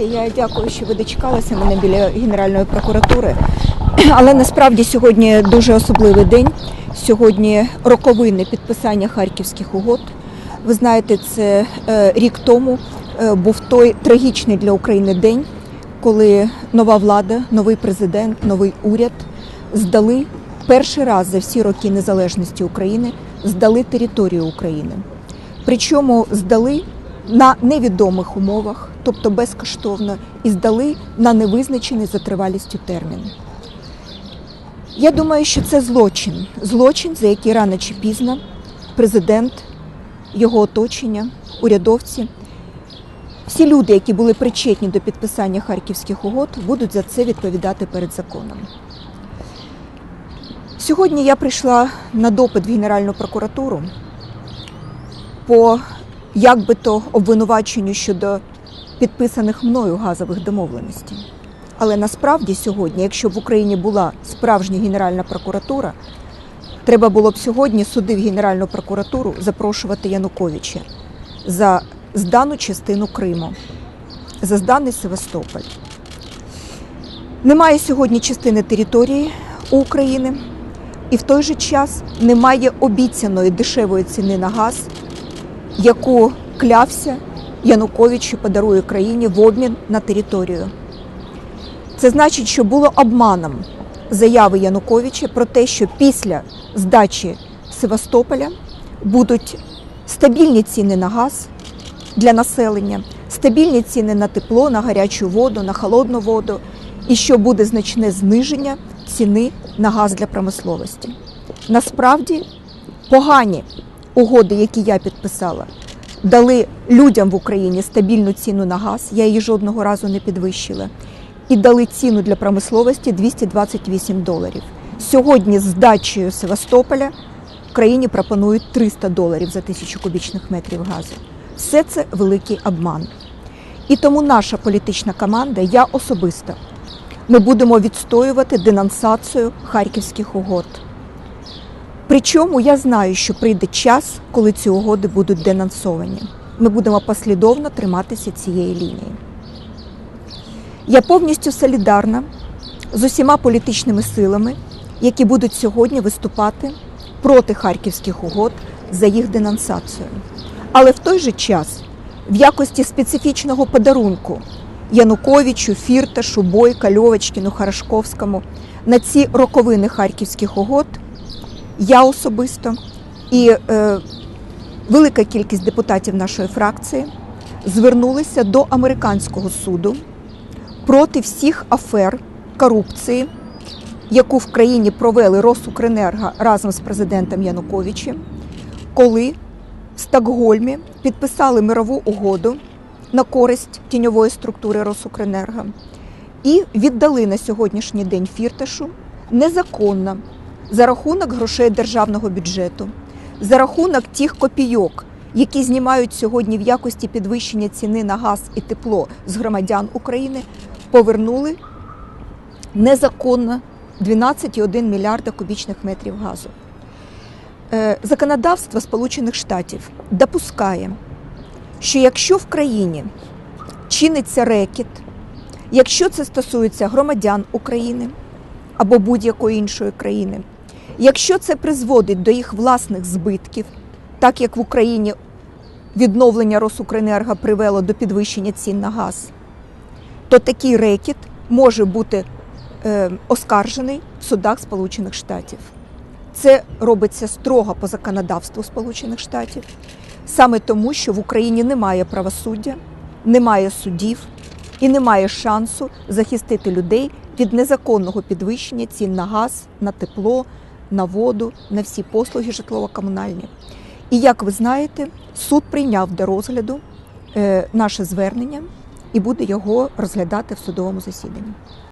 Я дякую, що ви дочекалися мене біля Генеральної прокуратури. Але насправді сьогодні дуже особливий день. Сьогодні роковини підписання харківських угод. Ви знаєте, це е, рік тому е, був той трагічний для України день, коли нова влада, новий президент, новий уряд здали перший раз за всі роки незалежності України, здали територію України. Причому здали на невідомих умовах, тобто безкоштовно, і здали на невизначений за тривалістю термін. Я думаю, що це злочин. Злочин, за який рано чи пізно президент, його оточення, урядовці, всі люди, які були причетні до підписання харківських угод, будуть за це відповідати перед законом. Сьогодні я прийшла на допит в Генеральну прокуратуру по як би то обвинуваченню щодо підписаних мною газових домовленостей. Але насправді сьогодні, якщо в Україні була справжня Генеральна прокуратура, треба було б сьогодні суди в Генеральну прокуратуру запрошувати Януковича за здану частину Криму, за зданий Севастополь. Немає сьогодні частини території України, і в той же час немає обіцяної дешевої ціни на газ, яку клявся Янукович, що подарує країні в обмін на територію. Це значить, що було обманом заяви Януковича про те, що після здачі Севастополя будуть стабільні ціни на газ для населення, стабільні ціни на тепло, на гарячу воду, на холодну воду, і що буде значне зниження ціни на газ для промисловості. Насправді погані угоди, які я підписала, дали людям в Україні стабільну ціну на газ. Я її жодного разу не підвищила. І дали ціну для промисловості 228 доларів. Сьогодні з здачею Севастополя країні пропонують 300 доларів за тисячу кубічних метрів газу. Все це великий обман. І тому наша політична команда, я особисто, ми будемо відстоювати денонсацію харківських угод. Причому я знаю, що прийде час, коли ці угоди будуть денонсовані. Ми будемо послідовно триматися цієї лінії. Я повністю солідарна з усіма політичними силами, які будуть сьогодні виступати проти харківських угод за їх денонсацію. Але в той же час, в якості специфічного подарунку Януковичу, Фірташу, Бойка, Льовочкіну, Харашковському на ці роковини харківських угод я особисто і е, велика кількість депутатів нашої фракції звернулися до американського суду проти всіх афер корупції, яку в країні провели Росукренерго разом з президентом Януковичем, коли в Стокгольмі підписали мирову угоду на користь тіньової структури Росукренерго і віддали на сьогоднішній день фірташу незаконно за рахунок грошей державного бюджету, за рахунок тих копійок, які знімають сьогодні в якості підвищення ціни на газ і тепло з громадян України, повернули незаконно 12,1 мільярда кубічних метрів газу. Е, Законодавство Сполучених Штатів допускає, що якщо в країні чиниться рекет, якщо це стосується громадян України або будь-якої іншої країни, якщо це призводить до їх власних збитків, так як в Україні відновлення Росукренерго привело до підвищення цін на газ, то такий рекет може бути е, оскаржений в судах Сполучених Штатів. Це робиться строго по законодавству Сполучених Штатів, саме тому, що в Україні немає правосуддя, немає судів і немає шансу захистити людей від незаконного підвищення цін на газ, на тепло, на воду, на всі послуги житлово-комунальні. І як ви знаєте, суд прийняв до розгляду е, наше звернення і буде його розглядати в судовому засіданні.